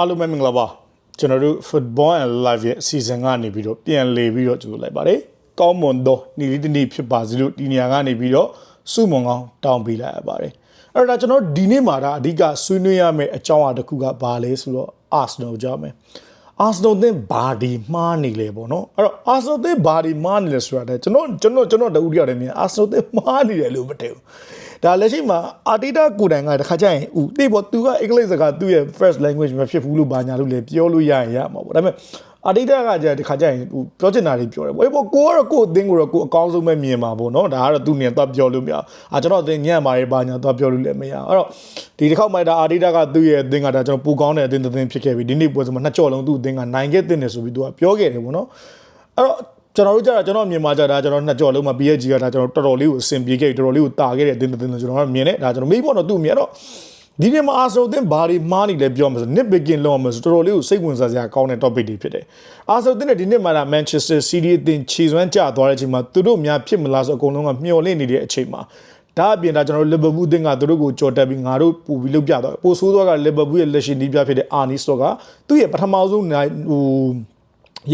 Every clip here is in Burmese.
အားလုံးပဲမင်္ဂလာပါကျွန်တော်တို့ Football and Live ရဲ့အစီအစဉ်ကနေပြီးတော့ပြန်လေပြီးတော့ကြိုလိုက်ပါတယ်ကောင်းမွန်သောနေ့လေးတစ်နေ့ဖြစ်ပါစေလို့ဒီနေရာကနေပြီးတော့စုမွန်ကောင်းတောင်းပေးလိုက်ရပါတယ်အဲ့တော့ကျွန်တော်ဒီနေ့မှာဒါအဓိကဆွေးနွေးရမယ့်အကြောင်းအရာတစ်ခုကဘာလဲဆိုတော့ Arsenal ကြောင်းမယ် Arsenal သင်ဘာဒီမှားနေလဲပေါ့နော်အဲ့တော့ Arsenal သင်ဘာဒီမှားနေလဲဆိုတာတဲ့ကျွန်တော်ကျွန်တော်ကျွန်တော်တူတယောက်တည်းမြင် Arsenal သင်မှားနေတယ်လို့မတည်ဘူး ဒါလက်ရှိမှာအာတီတာကိုတိုင်ကတခါကျရင်ဦးတိပေါ့သူကအင်္ဂလိပ်စကားသူ့ရဲ့ first language မဖြစ်ဘူးလို့ဘာညာလို့လေပြောလို့ရရင်ရမှာပေါ့ဒါပေမဲ့အာတီတာကကြာတခါကျရင်ဟိုပြောချင်တာတွေပြောတယ်ဘောဘောကိုကတော့ကိုအသင်းကိုတော့ကိုအကောင်းဆုံးပဲမြင်ပါပေါ့နော်ဒါကတော့သူနေတော့ပြောလို့မရအာကျွန်တော်အသင်းညံ့ပါတယ်ဘာညာတော့ပြောလို့လည်းမရအဲ့တော့ဒီတစ်ခေါက်မှဒါအာတီတာကသူ့ရဲ့အသင်းကဒါကျွန်တော်ပူကောင်းတဲ့အသင်းတစ်သင်းဖြစ်ခဲ့ပြီဒီနေ့ပွဲစမှာနှစ်ကြော်လုံးသူ့အသင်းကနိုင်ခဲ့တဲ့နေဆိုပြီးသူကပြောခဲ့တယ်ပေါ့နော်အဲ့တော့ ကျွန်တော်တို့ကြတာကျွန်တော်မြင်မှာကြတာကျွန်တော်နှစ်ကြော်လုံးမှာ PSG ကဒါကျွန်တော်တော်တော်လေးကိုအဆင်ပြေခဲ့တော်တော်လေးကိုတာခဲ့တဲ့အသင်းတစ်သင်းလို့ကျွန်တော်ကမြင်တယ်ဒါကျွန်တော်မေးဖို့တော့သူ့မြင်တော့ဒီနေ့မှာအာဆယ်အသင်းဘာတွေမှားနေလဲပြောမှာဆို nit picking လောက်မှာဆိုတော်တော်လေးကိုစိတ်ဝင်စားစရာကောင်းတဲ့ topic တွေဖြစ်တယ်အာဆယ်အသင်းနဲ့ဒီနေ့မှာဒါ Manchester City အသင်းခြေစွမ်းကျသွားတဲ့အချိန်မှာသူတို့များဖြစ်မလားဆိုအကုန်လုံးကမျှော်လင့်နေတဲ့အချိန်မှာဒါအပြင်ဒါကျွန်တော်တို့ Liverpool အသင်းကသူတို့ကိုကြော်တက်ပြီးငါတို့ပူပြီးလုပ်ပြတော့ပိုဆိုးသွားက Liverpool ရဲ့လက်ရှိနီးပြဖြစ်တဲ့ Arne Slot ကသူ့ရဲ့ပထမဆုံးနိုင်ဟို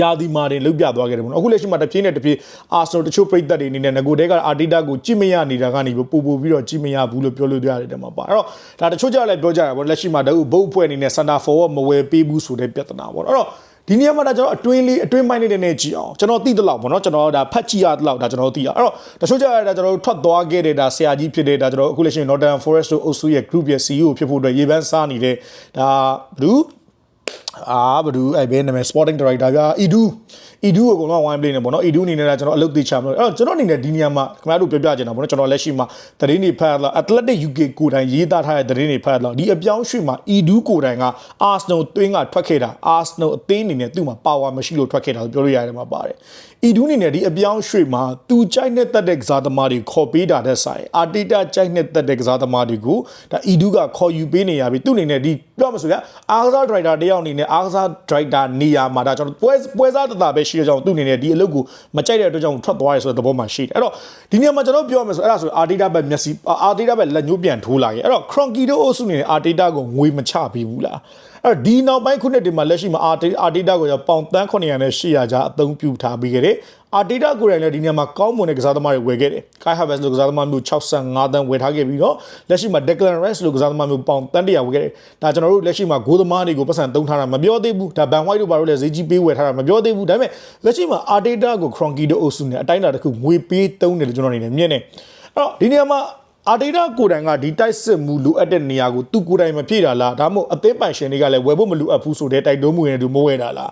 ယာဒီမာတွေလုတ်ပြသွားခဲ့တယ်ပေါ့နော်အခုလက်ရှိမှာတစ်ပြေးနဲ့တစ်ပြေးအာဆနယ်တချို့ပြိသက်တွေအနေနဲ့ငကိုတဲကအာတီတာကိုကြည့်မရနေတာကနေပူပူပြီးတော့ကြည့်မရဘူးလို့ပြောလို့ရတယ်တမပါအဲ့တော့ဒါတချို့ကြလည်းပြောကြတာပေါ့လက်ရှိမှာတအုပ်ဘုတ်အဖွဲ့အနေနဲ့ center forward မဝယ်ပေးဘူးဆိုတဲ့ပြဿနာပေါ့အဲ့တော့ဒီနေရာမှာဒါကျွန်တော်အတွင်းလေးအတွင်းပိုင်းလေးနဲ့ကြည့်အောင်ကျွန်တော်သိတဲ့လောက်ပေါ့နော်ကျွန်တော်ဒါဖတ်ကြည့်ရတဲ့လောက်ဒါကျွန်တော်သိရအဲ့တော့တချို့ကြရတာကျွန်တော်ထွက်သွားခဲ့တဲ့ဒါဆရာကြီးဖြစ်တဲ့ဒါကျွန်တော်အခုလက်ရှိ Northern Forest တို့အုပ်စုရဲ့ group ရဲ့ CEO ဖြစ်ဖို့အတွက်ရေပန်းစားနေတဲ့ဒါဘူး အာဘဒူအဲ့ဘဲနာမည် sporting director ဗျာ Edu Edu ကိုကတော့ wine play နေပေါ့နော် Edu အနေနဲ့ကျွန်တော်အလုပ်သိချမလို့အဲ့တော့ကျွန်တော်အနေနဲ့ဒီနေရာမှာခင်ဗျားတို့ပြောပြချင်တာပေါ့နော်ကျွန်တော်လက်ရှိမှာသတင်းတွေဖတ်လာ Athletic UK ကိုတိုင်ရေးသားထားတဲ့သတင်းတွေဖတ်လာဒီအပြောင်းရွှေ့မှာ Edu ကိုတိုင်က Arsenal သွင်းကထွက်ခဲ့တာ Arsenal အသင်းအနေနဲ့သူ့မှာ power မရှိလို့ထွက်ခဲ့တာလို့ပြောလို့ရတယ်မှာပါတယ် Edu အနေနဲ့ဒီအပြောင်းရွှေ့မှာသူကြိုက်တဲ့တက်တဲ့ကစားသမားတွေခေါ်ပေးတာတဲ့ဆိုင် Arteta ကြိုက်တဲ့တက်တဲ့ကစားသမားတွေကိုဒါ Edu ကခေါ်ယူပေးနေရပြီသူ့အနေနဲ့ဒီပြောမှဆိုရအားကစား driver တယောက်အနေနဲ့အားကစား driver နေရာမှာဒါကျွန်တော်ပွဲပွဲစားတတာပဲရှိရကြောင်းသူ့အနေနဲ့ဒီအလုပ်ကိုမကြိုက်တဲ့အတွက်ကြောင့်ထွက်သွားရဲဆိုတဲ့သဘောမှရှိတယ်အဲ့တော့ဒီနေရာမှာကျွန်တော်ပြောရမယ်ဆိုအဲ့ဒါဆို Arteta ပဲမျက်စိ Arteta ပဲလက်ညှိုးပြန်ထိုးလာခဲ့အဲ့တော့ Cronky တို့အုပ်စုအနေနဲ့ Arteta ကိုငွေမချပေးဘူးလားအဲ့ဒီနောက်ပိုင်းခုနှစ်တွေမှာလက်ရှိမှာအာအာတီတာကိုရပေါင်တန်း900နဲ့800ကြားအသုံးပြုထားပြီးခဲ့တယ် အာတီတာကိုယ်တိုင်လည်းဒီနေရာမှာကောင်းမွန်တဲ့ကစားသမားတွေဝယ်ခဲ့တယ်ကိုင်ဟာဗက်စ်လိုကစားသမားမျိုး65တန်းဝယ်ထားခဲ့ပြီးတော့လက်ရှိမှာ Declan Rice လိုကစားသမားမျိုးပေါင်တန်း100ဝယ်ခဲ့တယ်ဒါကျွန်တော်တို့လက်ရှိမှာဂိုးသမားတွေကိုပတ်စံသုံးထားတာမပြောသေးဘူးဒါဘန်ဝိုက်တို့ဘာလို့လဲဈေးကြီးပေးဝယ်ထားတာမပြောသေးဘူးဒါပေမဲ့လက်ရှိမှာအာတီတာကို Cronky တို့အုပ်စုနဲ့အတိုင်းအတာတစ်ခုငွေပေးသုံးတယ်လို့ကျွန်တော်အနေနဲ့မြင်တယ်အဲ့တော့ဒီနေရာမှာအာတေတာကိုယ်တိုင်ကဒီတိုက်စစ်မှုလိုအပ်တဲ့နေရာကိုသူကိုယ်တိုင်မဖြည့်တာလားဒါမှမဟုတ်အသင်းပိုင်ရှင်တွေကလည်းဝယ်ဖို့မလိုအပ်ဘူးဆိုတဲ့တိုက်တွန်းမှုတွေသူမဝယ်တာလား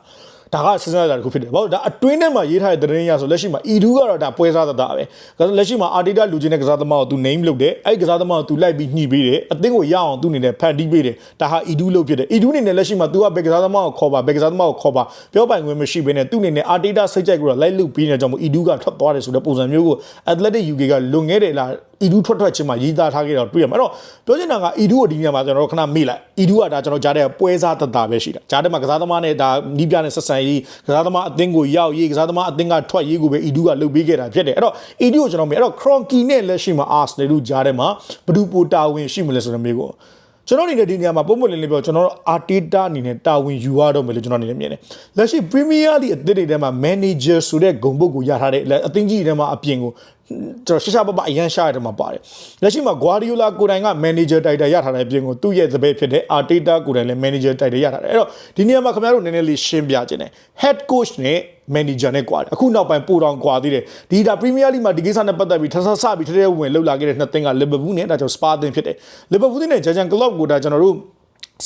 ဒါကစဉ်းစားကြတာတစ်ခုဖြစ်တယ်။ဘာလို့ဒါအတွင်းထဲမှာရေးထားတဲ့သတင်းရဆိုလက်ရှိမှာ E2 ကတော့ဒါပွဲစားသတာပဲ။ဒါဆိုလက်ရှိမှာအာတီတာလူချင်းတဲ့ကစားသမားကိုသူ name လုပ်တယ်။အဲ့ဒီကစားသမားကိုသူလိုက်ပြီးညှိပေးတယ်။အသင်းကိုရအောင်သူအနေနဲ့ဖန်တီးပေးတယ်။ဒါဟာ E2 လုပ်ဖြစ်တယ်။ E2 အနေနဲ့လက်ရှိမှာ तू ကဘယ်ကစားသမားကိုခေါ်ပါဘယ်ကစားသမားကိုခေါ်ပါပြောပိုင်ခွင့်မရှိဘဲနဲ့သူ့အနေနဲ့အာတီတာစိတ်ကြိုက်ကိုတော့လိုက်လုပ်ပြီးနေကြမို့ E2 ကထွက်သွားတယ်ဆိုတဲ့ပုံစံမျိုးကို Athletic UK ကလွန်ခဲ့တယ်လား E2 ထွက်ထွက်ချင်းမှာရေးသားထားခဲ့တော့တွေ့ရမှာအဲ့တော့ပြောချင်တာက E2 ကိုဒီနေရာမှာကျွန်တော်တို့ခဏမေ့လိုက် E2 ကဒါကျွန်တော်ကြားတဲ့ပွဲစားတတာပဲရှိတာကြားတဲ့မှာကစားသမားနဲ့ဒါနီးပြနဲ့ဆက်ဆံရေးကစားသမားအသင်းကိုရောက်ရေးကစားသမားအသင်းကထွက်ရေးကိုပဲ E2 ကလုပ်ပေးခဲ့တာဖြစ်တယ်အဲ့တော့ E2 ကိုကျွန်တော်မေ့အဲ့တော့ Cronky နဲ့လက်ရှိမှာ Arsenal တို့ကြားထဲမှာဘယ်သူပိုတာဝန်ရှိမလဲဆိုတဲ့မျိုးကိုကျွန်တော်အနေနဲ့ဒီနေရာမှာပုံမှန်လေးလေးပြောကျွန်တော်တို့အာတီတာအနေနဲ့တာဝန်ယူရတော့မယ်လို့ကျွန်တော်အနေနဲ့မြင်တယ်။လက်ရှိ Premier League အသင်းတွေထဲမှာ manager ဆိုတဲ့ဂုဏ်ပုတ်ကိုရထားတဲ့အသင်းကြီးတွေထဲမှာအပြင်ကို ကျွန်တော်ရှာရှာပပအရန်ရှာရတဲ့မှာပါတယ်။လက်ရှိမှာ Guardiola ကိုယ်တိုင်က manager title ရထားတဲ့အပြင်ကိုသူ့ရဲ့သဘဲဖြစ်တဲ့ Arteta ကိုယ်တိုင်လည်း manager title ရထားတယ်။အဲ့တော့ဒီနေရာမှာခင်ဗျားတို့နည်းနည်းလေးရှင်းပြခြင်းတယ်။ head coach နဲ့ manager နဲ့ကွာတယ်အခုနောက်ပိုင်းပိုတောင်ကွာသေးတယ်ဒီဒါ Premier League မှာဒီကိစ္စနဲ့ပတ်သက်ပြီးထဆဆပြီးထဲထဲဝင်လှုပ်လာခဲ့တဲ့နှစ်သင်းက Liverpool နဲ့ဒါကြောင့် Spa သင်းဖြစ်တယ် Liverpool နဲ့ Jurgen Klopp ကိုဒါကျွန်တော်တို့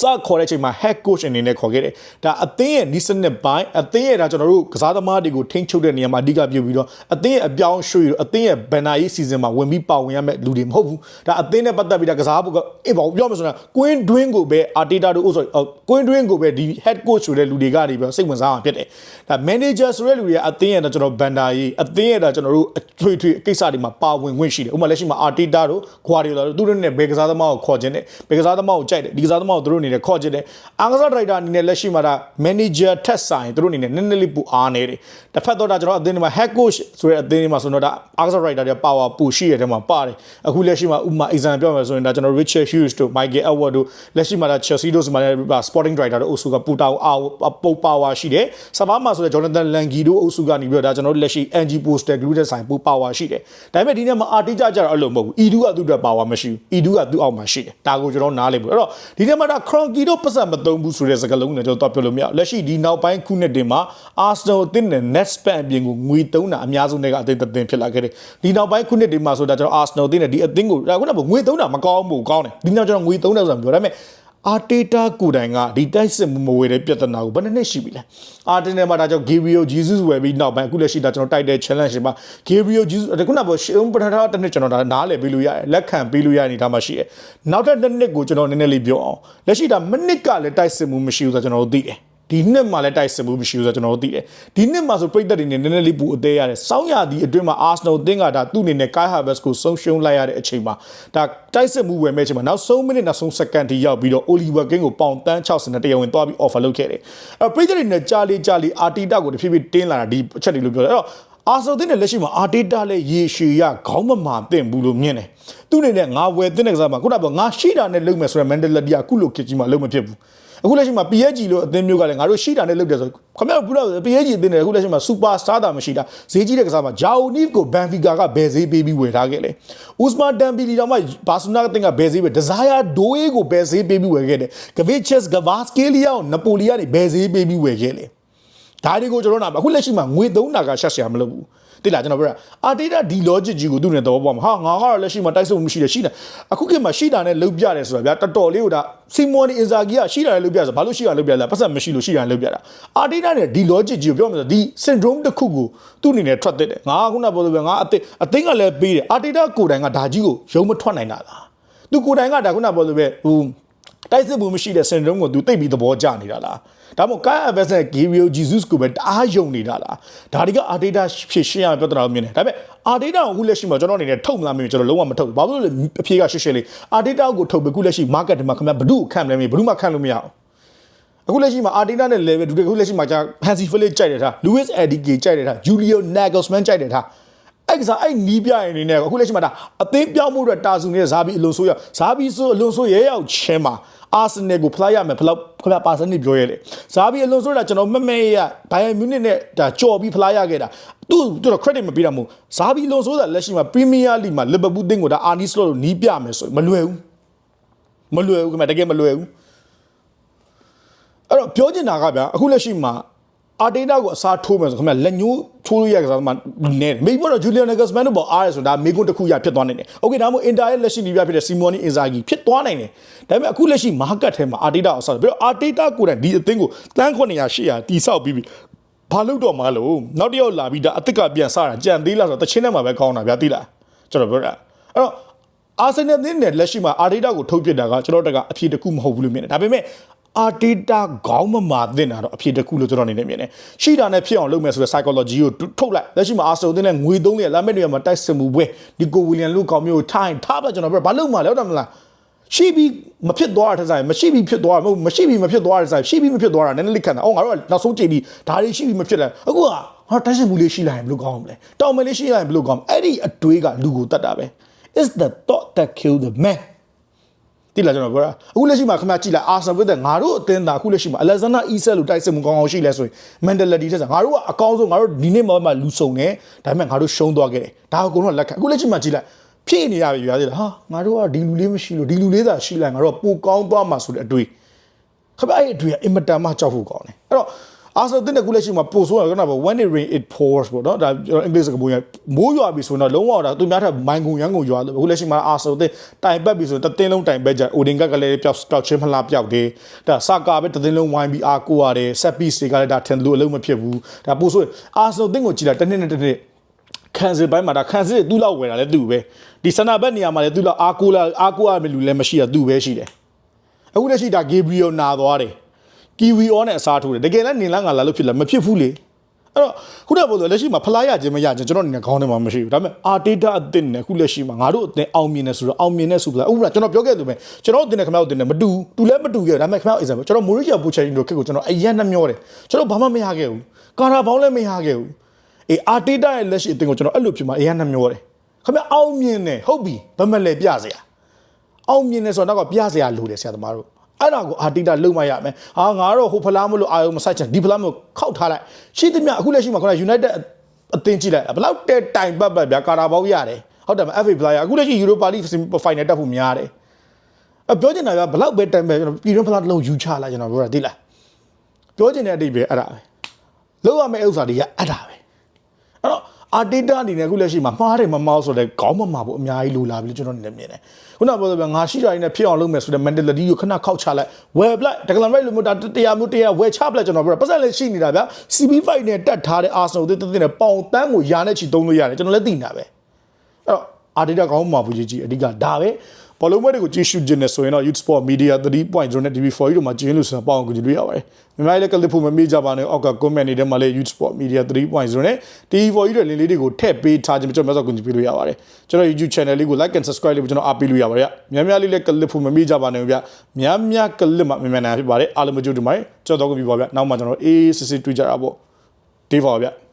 စခေါ်တဲ့အချိန်မှာ head coach အနေနဲ့ခေါ်ခဲ့တယ်ဒါအသင်းရဲ့နီးစနစ်ပိုင်းအသင်းရဲ့ဒါကျွန်တော်တို့ကစားသမားတွေကိုထိန်းချုပ်တဲ့နေရာမှာအဓိကပြုပြီးတော့အသင်းရဲ့အပြောင်းရွှေ့အသင်းရဲ့ဘန်နာရေးစီဇန်မှာဝင်ပြီးပါဝင်ရမယ့်လူတွေမဟုတ်ဘူးဒါအသင်းနဲ့ပတ်သက်ပြီးဒါကစားဖို့ကအေးပါပြောမယ်ဆိုတော့ကွင်းတွင်းကိုပဲအာတီတာတို့ sorry ကွင်းတွင်းကိုပဲဒီ head coach ဆိုတဲ့လူတွေကနေပြီးစိတ်ဝင်စားအောင်ဖြစ်တယ်ဒါ manager ဆိုတဲ့လူတွေကအသင်းရဲ့ဒါကျွန်တော်ဘန်နာရေးအသင်းရဲ့ဒါကျွန်တော်တို့အထွေထွေကိစ္စတွေမှာပါဝင်ခွင့်ရှိတယ်ဥပမာလက်ရှိမှာအာတီတာတို့ Guardiola တို့သူတို့နဲ့ဘယ်ကစားသမားကိုခေါ်ခြင်းနဲ့ဘယ်ကစားသမားကိုကြိုက်တယ်ဒီကစားသမားကိုသူတို့အနေနဲ့ခေါ်ချင်တယ်အားကစားဒရိုက်တာအနေနဲ့လက်ရှိမှာဒါ manager ထက်ဆိုင်သူတို့အနေနဲ့နည်းနည်းလေးပူအားနေတယ်တစ်ဖက်တော့ဒါကျွန်တော်အသင်းတွေမှာ head coach ဆိုတဲ့အသင်းတွေမှာဆိုတော့ဒါအားကစားဒရိုက်တာတွေ power ပူရှိတဲ့ထဲမှာပါတယ်အခုလက်ရှိမှာဥပမာ example ပြောမယ်ဆိုရင်ဒါကျွန်တော် Richard Hughes တို့ Michael Edward တို့လက်ရှိမှာဒါ Chelsea တို့ဆိုမှလည်း sporting director တို့အုပ်စုကပူတောင်အားပုတ် power ရှိတယ်စပါးမှာဆိုတဲ့ Jonathan Langi တို့အုပ်စုကနေပြီးတော့ဒါကျွန်တော်တို့လက်ရှိ NG Poster Glue တဲ့ဆိုင်ပူ power ရှိတယ်ဒါပေမဲ့ဒီနေ့မှာအာတီကြကြတော့အဲ့လိုမဟုတ်ဘူး E2 ကသူ့အတွက် power မရှိဘူး E2 ကသူ့အောက်မှာရှိတယ်ဒါကိုကျွန်တော်နားလည်ဘူးအဲ့တော့ဒီနေ့မှာဒါ Cronky တို့ပတ်စံမသုံးဘူးဆိုတဲ့စကားလုံးနဲ့ကျွန်တော်တော့ပြောလို့မရဘူးလက်ရှိဒီနောက်ပိုင်းခုနှစ်တင်မှာ Arsenal အသင်းနဲ့ net spend အပြင်ကိုငွေသုံးတာအများဆုံးတွေကအသင်းတစ်သင်းဖြစ်လာခဲ့တယ်ဒီနောက်ပိုင်းခုနှစ်တင်မှာဆိုတော့ကျွန်တော် Arsenal အသင်းနဲ့ဒီအသင်းကိုဒါခုနကငွေသုံးတာမကောင်းဘူးကောင်းတယ်ဒီနောက်ကျွန်တော်ငွေသုံးတယ်ဆိုတာပြောဒါပေမဲ့ အာတေတာကိုတိုင်ကဒီတိုက်စစ်မဝေတဲ့ပြဿနာကိုဘယ်နှစ်နှစ်ရှိပြီလဲအာတင်နယ်မှာဒါကြောင့် Gabriel Jesus ဝယ်ပြီးနောက်ပိုင်းအခုလက်ရှိဒါကျွန်တော်တိုက်တဲ့ challenge မှာ Gabriel Jesus ဒါခုနကရှင်းပထမတစ်နှစ်ကျွန်တော်ဒါနားလည်ပြီးလို့ရတယ်လက်ခံပြီးလို့ရအနေဒါမှရှိတယ်နောက်ထပ်တစ်နှစ်ကိုကျွန်တော်နည်းနည်းလေးပြောအောင်လက်ရှိဒါမနစ်ကလည်းတိုက်စစ်မှုမရှိဘူးဆိုတော့ကျွန်တော်တို့သိတယ် ဒီနှစ်မှာလည်းတိုက်စစ်မှုမရှိဘူးဆိုတော့ကျွန်တော်တို့သိတယ်ဒီနှစ်မှာဆိုပြိသက်တွေနဲ့နည်းနည်းလေးပူအသေးရတယ်စောင်းရသည်အတွင်းမှာ Arsenal အသင်းကဒါသူ့အနေနဲ့ Kai Havertz ကိုဆုံးရှုံးလိုက်ရတဲ့အချိန်မှာဒါတိုက်စစ်မှုဝယ်မဲ့အချိန်မှာနောက်ဆုံးမိနစ်နောက်ဆုံးစက္ကန့်ထိရောက်ပြီးတော့ Oliver King ကိုပေါင်တန်း60နဲ့တရားဝင်သွားပြီး offer လုပ်ခဲ့တယ်အဲပြိသက်တွေနဲ့ကြားလေးကြားလေးအာတီတာကိုတဖြည်းဖြည်းတင်းလာတာဒီအချက်တွေလို့ပြောတယ်အဲ့တော့ အာဆိုတဲ့လက်ရှိမှာအာတေတာလည်းရေရှည်ရခေါင်းမမာတင်ဘူးလို့မြင်တယ်။သူ့အနေနဲ့ငါဝယ်တဲ့ကစားမှာခုနကပြောငါရှိတာနဲ့လုပ်မယ်ဆိုရယ် mentality ကခုလိုခေတ်ကြီးမှာလုံးမဖြစ်ဘူး။အခုလက်ရှိမှာ PSG လို့အသင်းမျိုးကလည်းငါတို့ရှိတာနဲ့လုပ်တယ်ဆိုခင်ဗျားတို့က PSG အသင်းနဲ့အခုလက်ရှိမှာ super star တာမရှိတာဈေးကြီးတဲ့ကစားမှာ Jao Nif ကို Benfica ကဘယ်ဈေးပေးပြီးဝယ်ထားခဲ့လဲ။ Usman Dembele တောင်မှ Barcelona ကတင်ကဘယ်ဈေးပဲ Desire Doe ကိုဘယ်ဈေးပေးပြီးဝယ်ခဲ့တယ်။ Gavicius Gavaskhelia ကို Napoli ကနေဘယ်ဈေးပေးပြီးဝယ်ခဲ့လဲ။ ဒါတွေကိုကျွန်တော်နာအခုလက်ရှိမှာငွေသုံးတာကရှက်စရာမလိုဘူးတိလာကျွန်တော်ပြောတာအာတေတာဒီ logic ကြီးကိုသူ့နဲ့သဘောပေါက်မှာဟာငါကတော့လက်ရှိမှာတိုက်စုံမှုရှိတယ်ရှိတယ်အခုခေတ်မှာရှိတာနဲ့လုတ်ပြတယ်ဆိုတာဗျာတော်တော်လေးကိုဒါစီမွန်နီအင်ဇာဂီကရှိတာနဲ့လုတ်ပြဆိုဘာလို့ရှိတာလုတ်ပြလဲပတ်သက်မရှိလို့ရှိတာနဲ့လုတ်ပြတာအာတေတာနဲ့ဒီ logic ကြီးကိုပြောမှဆိုဒီ syndrome တစ်ခုကိုသူ့အနေနဲ့ထွက်တဲ့တယ်ငါကခုနပြောလို့ပဲငါအသိအသိကလည်းပေးတယ်အာတေတာကိုယ်တိုင်ကဒါကြီးကိုရုံမထွက်နိုင်တာလားသူကိုယ်တိုင်ကဒါခုနပြောလို့ပဲဟို တိုက်စစ်မှုမရှိတဲ့ syndrome ကိုသူသိပြီးသဘောကျနေတာလားဒါမှမဟုတ် Kai Havertz နဲ့ Gabriel Jesus ကိုပဲတအားယုံနေတာလားဒါတွေက Arteta ဖြစ်ရှင်းရပြဿနာကိုမြင်တယ်ဒါပေမဲ့ Arteta ကိုအခုလက်ရှိမှာကျွန်တော်အနေနဲ့ထုတ်မလားမသိဘူးကျွန်တော်လုံးဝမထုတ်ဘူးဘာလို့လဲအဖြေကရှင်းရှင်းလေး Arteta ကိုထုတ်ပြီးအခုလက်ရှိ market တွေမှာခင်ဗျာဘယ်သူ့ကိုခံမလဲမသိဘူးဘယ်သူမှခံလို့မရအောင်အခုလက်ရှိမှာ Arteta နဲ့ level ဒူတခုလက်ရှိမှာကြာ Hansi Flick ကြိုက်တယ်ထား Luis Enrique ကြိုက်တယ်ထား Julio Nagelsmann ကြိုက်တယ်ထား အဲ့ကစားအဲ့နီးပြရင်နေနဲ့အခုလက်ရှိမှာဒါအသင်းပြောင်းမှုအတွက်တာစုနေတဲ့ဇာဘီအလွန်ဆိုးရဇာဘီဆိုအလွန်ဆိုးရဲရောက်ချင်းမှာအာဆင်နယ်ကိုဖလိုက်ရမယ်ဖလောက်ခမပါစနစ်ပြောရဲလေဇာဘီအလွန်ဆိုးတာကျွန်တော်မမဲရဘိုင်ယန်မြူနစ်နဲ့ဒါကြော်ပြီးဖလိုက်ရခဲ့တာသူ့သူတို့ credit မပေးတာမဟုတ်ဇာဘီအလွန်ဆိုးတာလက်ရှိမှာ Premier League မှာ Liverpool တင်းကိုဒါအာနီစလော့လို့နီးပြမယ်ဆိုရင်မလွယ်ဘူးမလွယ်ဘူးခင်ဗျတကယ်မလွယ်ဘူးအဲ့တော့ပြောချင်တာကဗျာအခုလက်ရှိမှာ အာတေတာကိုအစားထိုးမယ်ဆိုခင်ဗျလက်ညှိုးထိုးလို့ရကစားမှနဲမေဘောတော့ဂျူလီယန်နဂတ်စမန်တို့ပေါ်အားရဆိုတာမေကွန်းတစ်ခုရဖြစ်သွားနိုင်တယ်။ Okay ဒါမှမဟုတ်အင်တာရဲ့လက်ရှိနေပြဖြစ်တဲ့စီမိုနီအင်ဇာဂီဖြစ်သွားနိုင်တယ်။ဒါပေမဲ့အခုလက်ရှိမာကတ်ထဲမှာအာတေတာကိုအစားပြီးတော့အာတေတာကိုယ်တိုင်ဒီအသင်းကိုတန်း900 800တီဆောက်ပြီးပြီ။ဘာလို့တော့မလို့နောက်တစ်ယောက်လာပြီးဒါအသစ်ကပြန်စားတာကြံသေးလားဆိုတော့တချင်းထဲမှာပဲကောင်းတာဗျာသိလား။ကျွန်တော်ပြောတာ။အဲ့တော့အာဆင်နယ်နဲ့လက်ရှိမှာအာဒေတာကိုထုတ်ပြစ်တာကကျွန်တော်တို့ကအဖြေတစ်ခုမဟုတ်ဘူးလို့မြင်တယ်ဒါပေမဲ့ အာဒေတာခေါင်းမမာသင့်တာတော့အဖြေတစ်ခုလို့ကျွန်တော်အနေနဲ့မြင်တယ်ရှိတာနဲ့ဖြစ်အောင်လုပ်မယ်ဆိုတဲ့ psychology ကိုထုတ်လိုက်လက်ရှိမှာအာဆင်နယ်နဲ့ငွေသုံးရလာမဲ့တွေမှာတိုက်စမှုပွဲဒီကိုဝီလျံလူကောင်မျိုးထိုင်းထားပါကျွန်တော်ပြောဘာလို့မှလဲဟုတ်တယ်မလားရှိပြီးမဖြစ်သွားတဲ့ဆိုင်မရှိပြီးဖြစ်သွားမဟုတ်မရှိပြီးမဖြစ်သွားတဲ့ဆိုင်ရှိပြီးမဖြစ်သွားတာနည်းနည်းလေးခံတာအော်ငါတို့ကနောက်ဆုံးချိန်ပြီးဒါတွေရှိပြီးမဖြစ်လဲအခုကဟာတိုက်စမှုလေးရှိလာရင်ဘယ်လိုကောင်းမလဲတောင်မယ်လေးရှိလာရင်ဘယ်လိုကောင်းအဲ့ဒီအတွေးကလူကိုတတ်တာပဲ is the thought that killed the man တိလာကျွန်တော်ပြောတာအခုလက်ရှိမှာခင်ဗျာကြည့်လိုက်အာဆန်ဝစ်တဲ့ငါတို့အသင်းသားအခုလက်ရှိမှာအလက်ဇန်နာအီဆက်လို့တိုက်စစ်မှုကောင်းအောင်ရှိလဲဆိုရင် mentality တက်စားငါတို့ကအကောင်းဆုံးငါတို့ဒီနေ့မှမှလူစုံနေဒါပေမဲ့ငါတို့ရှုံးသွားခဲ့တယ်ဒါကိုကတော့လက်ခံအခုလက်ရှိမှာကြည့်လိုက်ဖြည့်နေရပြီရွာသေးလားဟာငါတို့ကဒီလူလေးမရှိလို့ဒီလူလေးသာရှိလိုက်ငါတို့ကပိုကောင်းသွားမှာဆိုတဲ့အတွေ့ခင်ဗျာအဲ့အတွေ့ကအင်မတန်မှကြောက်ဖို့ကောင်းတယ်အဲ့တော့ အာဆာတင်တဲ့ကူလက်ရှိမှာပို့ဆိုးရကတော့ when it rain it pours ပေါ့နော်ဒါအင်္ဂလိပ်စကားပုံရမိုးရွာပြီဆိုတော့လုံးဝတော့သူများထက်မိုင်ကုန်ရန်ကုန်ရွာလို့အခုလက်ရှိမှာအာဆာတင်တိုင်ပတ်ပြီဆိုတော့တသင်းလုံးတိုင်ပတ်ကြအိုဒင်ကကလည်းပျောက်ပျောက်ချင်းမလားပျောက်တယ်ဒါစကာပဲတသင်းလုံးဝိုင်းပြီးအာကိုရတယ်ဆက်ပီစ်တွေကလည်းဒါထန်လို့အလုံးမဖြစ်ဘူးဒါပို့ဆိုးအာဆာတင်ကိုကြည့်လိုက်တစ်နှစ်နဲ့တစ်နှစ်ခံစစ်ပိုင်းမှာဒါခံစစ်သူ့လောက်ဝယ်တာလည်းသူ့ပဲဒီဆန္ဒဘက်နေရာမှာလည်းသူ့လောက်အာကိုလာအာကိုရမယ်လူလည်းမရှိတာသူ့ပဲရှိတယ်အခုလက်ရှိဒါဂေဘရီယယ်နာသွားတယ် ကီဝီအောနဲ့အစားထိုးတယ်တကယ်လည်းနင်လာငါလာလို့ဖြစ်လားမဖြစ်ဘူးလေတော့ခုနကပြောလို့လက်ရှိမှာဖလားရခြင်းမရခြင်းကျွန်တော်အနေနဲ့ခေါင်းထဲမှာမရှိဘူးဒါပေမဲ့အာတေတာအသစ်နဲ့ခုလက်ရှိမှာငါတို့အသင်အောင်မြင်နေဆိုတော့အောင်မြင်နေဆိုဖလားဥပမာကျွန်တော်ပြောခဲ့သူပဲကျွန်တော်အသင်နဲ့ခင်ဗျားတို့အသင်နဲ့မတူတူလည်းမတူခဲ့ဒါပေမဲ့ခင်ဗျား example ကျွန်တော်မိုရီဂျာပူချယ်ရီတို့ခက်ကိုကျွန်တော်အရင်နှမျောတယ်ကျွန်တော်ဘာမှမရခဲ့ဘူးကာရာဘောင်းလည်းမရခဲ့ဘူးအေးအာတေတာရဲ့လက်ရှိအသင်ကိုကျွန်တော်အဲ့လိုဖြစ်မှာအရင်နှမျောတယ်ခင်ဗျားအောင်မြင်နေဟုတ်ပြီဗမလဲပြစရာအောင်မြင်နေဆိုတော့ကပြစရာလိုတယ်ဆရာသမားတို့ အဲ့ဒါကိုအာတိတာလုံမရမယ်ဟာငါတော့ဟိုဖလားမလို့အာယုံမဆိုင်ချင်ဒီဖလားမလို့ခောက်ထားလိုက်ရှိသမျှအခုလက်ရှိမှာခေါင်း United အသင်းကြည့်လိုက်ဘယ်လောက်တဲတိုင်ပတ်ပတ်ဗျာကာတာဘောက်ရတယ်ဟုတ်တယ်မ FA ဖလားရအခုလက်ရှိ Europa League Final တက်ဖို့များတယ်အပြောချင်တာကဘယ်လောက်ပဲတိုင်ပဲကျွန်တော်ပြည်တွင်းဖလားတစ်လုံးယူချလိုက်ကျွန်တော်ပြောတာသိလားပြောချင်တဲ့အတိတ်ပဲအဲ့ဒါပဲလောက်ရမယ့်ဥစ္စာတွေကအဲ့ဒါပဲအဲ့တော့ အာတေတာအနေနဲ့အခုလက်ရှိမှာမှားတယ်မမှားဆိုတဲ့ခေါင်းမမှာဖို့အများကြီးလိုလာပြီလို့ကျွန်တော်အနေနဲ့မြင်တယ်ခုနကပြောတဲ့ငါရှိတာရင်းနဲ့ဖြစ်အောင်လုပ်မယ်ဆိုတဲ့ mentality ကိုခဏခောက်ချလိုက်ဝယ်ပလိုက်တကယ်လို့လို့မျိုးတာတရားမျိုးတရားဝယ်ချပလိုက်ကျွန်တော်ပြောတာပတ်စံလည်းရှိနေတာဗျာ CB5 နဲ့တက်ထားတဲ့ Arsenal တွေတင်းတင်းနဲ့ပေါင်တန်းကိုယာနဲ့ချီသုံးလို့ရတယ်ကျွန်တော်လည်းသိနေတာပဲအဲ့တော့အာတေတာခေါင်းမှာဘူးကြီးကြီးအဓိကဒါပဲ ဘောလုံးပွဲတွေကိုကြည့်ရှုခြင်းနဲ့ဆိုရင်တော့ Youth Sport Media 3.0နဲ့ TV4 တို့မှာကျင်းလို့ဆိုတော့ပေါအောင်ကြည့်လို့ရပါတယ်။မြန်မာလည်းကလစ်ဖို့မမေ့ကြပါနဲ့အောက်က comment တွေထဲမှာလည်း Youth Sport Media 3.0နဲ့ TV4 တို့လင်းလေးတွေကိုထည့်ပေးထားခြင်းကျွန်တော်မျိုးစောကူညီပေးလို့ရပါတယ်။ကျွန်တော် YouTube channel လေးကို like and subscribe လေးကိုကျွန်တော်အားပေးလို့ရပါတယ်။များများလေးလည်းကလစ်ဖို့မမေ့ကြပါနဲ့ဗျ။များများကလစ်မှာမြန်မြန်နိုင်ဖြစ်ပါတယ်။အားလုံးမကြိုးတူပါတယ်။ကျွန်တော်တော့ကြည့်ပါဗျ။နောက်မှကျွန်တော်အေးစစ်စစ်တွေ့ကြတာပေါ့။ဒီပါဗျ။